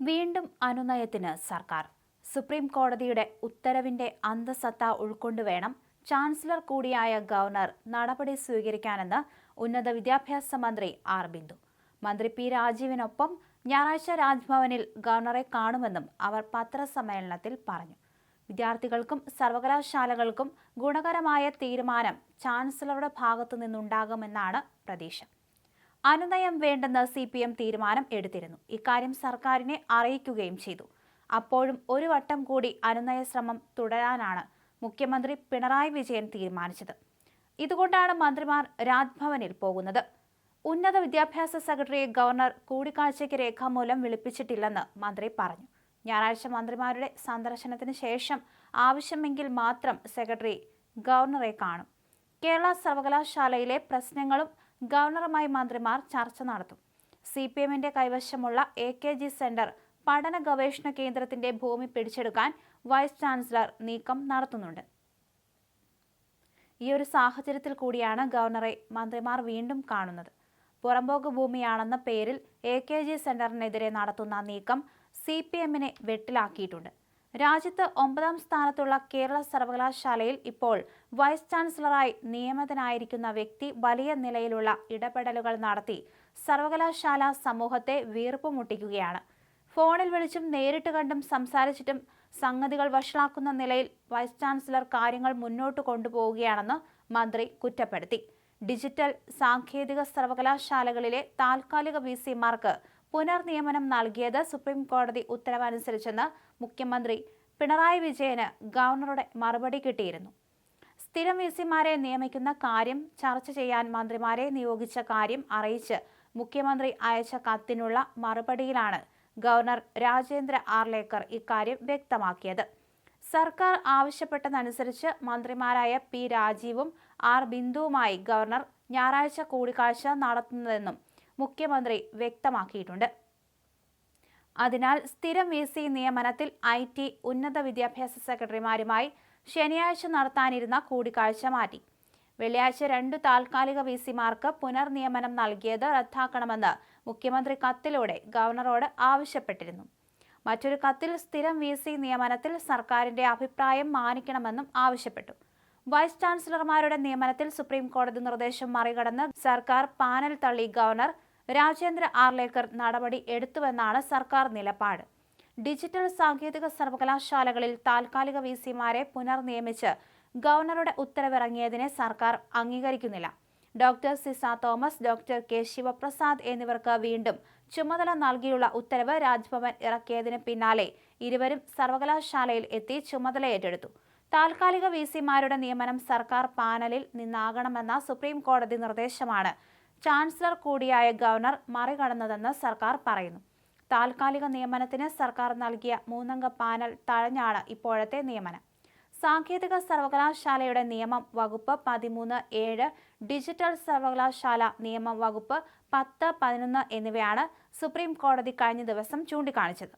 വീണ്ടും അനുനയത്തിന് സർക്കാർ. സുപ്രീം കോടതിയുടെ ഉത്തരവിന്റെ അന്തസത്ത ഉൾക്കൊണ്ടുവേണം ചാൻസലർ കൂടിയായ ഗവർണർ നടപടി സ്വീകരിക്കാനെന്ന് ഉന്നത വിദ്യാഭ്യാസ മന്ത്രി ആർ. ബിന്ദു. മന്ത്രി പി. രാജീവിനൊപ്പം ഞായറാഴ്ച രാജ്ഭവനിൽ ഗവർണറെ കാണുമെന്നും അവർ പത്രസമ്മേളനത്തിൽ പറഞ്ഞു. വിദ്യാർത്ഥികൾക്കും സർവകലാശാലകൾക്കും ഗുണകരമായ തീരുമാനം ചാൻസലറുടെ ഭാഗത്തു നിന്നുണ്ടാകുമെന്നാണ് പ്രതീക്ഷ. അനുനയം വേണ്ടെന്ന് സി പി എം തീരുമാനം എടുത്തിരുന്നു. ഇക്കാര്യം സർക്കാരിനെ അറിയിക്കുകയും ചെയ്തു. അപ്പോഴും ഒരു വട്ടം കൂടി അനുനയ ശ്രമം തുടരാനാണ് മുഖ്യമന്ത്രി പിണറായി വിജയൻ തീരുമാനിച്ചത്. ഇതുകൊണ്ടാണ് മന്ത്രിമാർ രാജ്ഭവനിൽ പോകുന്നത്. ഉന്നത വിദ്യാഭ്യാസ സെക്രട്ടറിയെ ഗവർണർ കൂടിക്കാഴ്ചയ്ക്ക് രേഖാമൂലം വിളിപ്പിച്ചിട്ടില്ലെന്ന് മന്ത്രി പറഞ്ഞു. ഞായറാഴ്ച മന്ത്രിമാരുടെ സന്ദർശനത്തിന് ശേഷം ആവശ്യമെങ്കിൽ മാത്രം സെക്രട്ടറി ഗവർണറെ കാണും. കേരള സർവകലാശാലയിലെ പ്രശ്നങ്ങളും ഗവർണറുമായി മന്ത്രിമാർ ചർച്ച നടത്തും. സി പി എമ്മിന്റെ കൈവശമുള്ള എ കെ ജി സെന്റർ പഠന ഗവേഷണ കേന്ദ്രത്തിന്റെ ഭൂമി പിടിച്ചെടുക്കാൻ വൈസ് ചാൻസലർ നീക്കം നടത്തുന്നുണ്ട്. ഈ ഒരു സാഹചര്യത്തിൽ കൂടിയാണ് ഗവർണറെ മന്ത്രിമാർ വീണ്ടും കാണുന്നത്. പുറമ്പോക്ക് ഭൂമിയാണെന്ന പേരിൽ എ കെ ജി സെന്ററിനെതിരെ നടത്തുന്ന നീക്കം സി പി എമ്മിനെ വെട്ടിലാക്കിയിട്ടുണ്ട്. രാജ്യത്ത് ഒമ്പതാം സ്ഥാനത്തുള്ള കേരള സർവകലാശാലയിൽ ഇപ്പോൾ വൈസ് ചാൻസലറായി നിയമിതനായിരിക്കുന്ന വ്യക്തി വലിയ നിലയിലുള്ള ഇടപെടലുകൾ നടത്തി സർവകലാശാല സമൂഹത്തെ വീർപ്പുമുട്ടിക്കുകയാണ് ഫോണിൽ വിളിച്ചും നേരിട്ട് കണ്ടും സംസാരിച്ചിട്ടും സംഗതികൾ വഷളാക്കുന്ന നിലയിൽ വൈസ് ചാൻസലർ കാര്യങ്ങൾ മുന്നോട്ട് കൊണ്ടുപോവുകയാണെന്ന് മന്ത്രി കുറ്റപ്പെടുത്തി. ഡിജിറ്റൽ സാങ്കേതിക സർവകലാശാലകളിലെ താൽക്കാലിക വി സിമാർക്ക് പുനർനിയമനം നൽകിയത് സുപ്രീം കോടതി ഉത്തരവനുസരിച്ചെന്ന് മുഖ്യമന്ത്രി പിണറായി വിജയന് ഗവർണറുടെ മറുപടി കിട്ടിയിരുന്നു. സ്ഥിരം വി സിമാരെ നിയമിക്കുന്ന കാര്യം ചർച്ച ചെയ്യാൻ മന്ത്രിമാരെ നിയോഗിച്ച കാര്യം അറിയിച്ച് മുഖ്യമന്ത്രി അയച്ച കത്തിനുള്ള മറുപടിയിലാണ് ഗവർണർ രാജേന്ദ്ര ആർലേക്കർ ഇക്കാര്യം വ്യക്തമാക്കിയത്. സർക്കാർ ആവശ്യപ്പെട്ടതനുസരിച്ച് മന്ത്രിമാരായ പി രാജീവും ആർ ബിന്ദുവുമായി ഗവർണർ ഞായറാഴ്ച കൂടിക്കാഴ്ച നടത്തുന്നതെന്നും മുഖ്യമന്ത്രി വ്യക്തമാക്കിയിട്ടുണ്ട്. അതിനാൽ സ്ഥിരം വി സി നിയമനത്തിൽ ഐ ടി ഉന്നത വിദ്യാഭ്യാസ സെക്രട്ടറിമാരുമായി ശനിയാഴ്ച നടത്താനിരുന്ന കൂടിക്കാഴ്ച മാറ്റി. വെള്ളിയാഴ്ച രണ്ടു താൽക്കാലിക വി സിമാർക്ക് പുനർനിയമനം നൽകിയത് റദ്ദാക്കണമെന്ന് മുഖ്യമന്ത്രി കത്തിലൂടെ ഗവർണറോട് ആവശ്യപ്പെട്ടിരുന്നു. മറ്റൊരു കത്തിൽ സ്ഥിരം വി സി നിയമനത്തിൽ സർക്കാരിന്റെ അഭിപ്രായം മാനിക്കണമെന്നും ആവശ്യപ്പെട്ടു. വൈസ് ചാൻസലർമാരുടെ നിയമനത്തിൽ സുപ്രീം കോടതി നിർദ്ദേശം മറികടന്ന് സർക്കാർ പാനൽ തള്ളി ഗവർണർ രാജേന്ദ്ര ആർലേക്കർ നടപടി എടുത്തുവെന്നാണ് സർക്കാർ നിലപാട്. ഡിജിറ്റൽ സാങ്കേതിക സർവകലാശാലകളിൽ താൽക്കാലിക വി സിമാരെ പുനർനിയമിച്ച് ഗവർണറുടെ ഉത്തരവിറങ്ങിയതിനെ സർക്കാർ അംഗീകരിക്കുന്നില്ല. Doctor Ciza Thomas doctor K Sivaprasad എന്നിവർക്ക് വീണ്ടും ചുമതല നൽകിയുള്ള ഉത്തരവ് രാജ്ഭവൻ ഇറക്കിയതിന് പിന്നാലെ ഇരുവരും സർവകലാശാലയിൽ എത്തി ചുമതല ഏറ്റെടുത്തു. താൽക്കാലിക വി സിമാരുടെ നിയമനം സർക്കാർ പാനലിൽ നിന്നാകണമെന്ന സുപ്രീം കോടതി നിർദ്ദേശമാണ് ചാൻസലർ കൂടിയായ ഗവർണർ മറികടന്നതെന്ന് സർക്കാർ പറയുന്നു. താൽക്കാലിക നിയമനത്തിന് സർക്കാർ നൽകിയ മൂന്നംഗ പാനൽ തഴഞ്ഞാണ് ഇപ്പോഴത്തെ നിയമനം. സാങ്കേതിക സർവകലാശാലയുടെ നിയമം വകുപ്പ് പതിമൂന്ന് ഏഴ് ഡിജിറ്റൽ സർവകലാശാല നിയമം വകുപ്പ് പത്ത് പതിനൊന്ന് എന്നിവയാണ് സുപ്രീം കോടതി കഴിഞ്ഞ ദിവസം ചൂണ്ടിക്കാണിച്ചത്.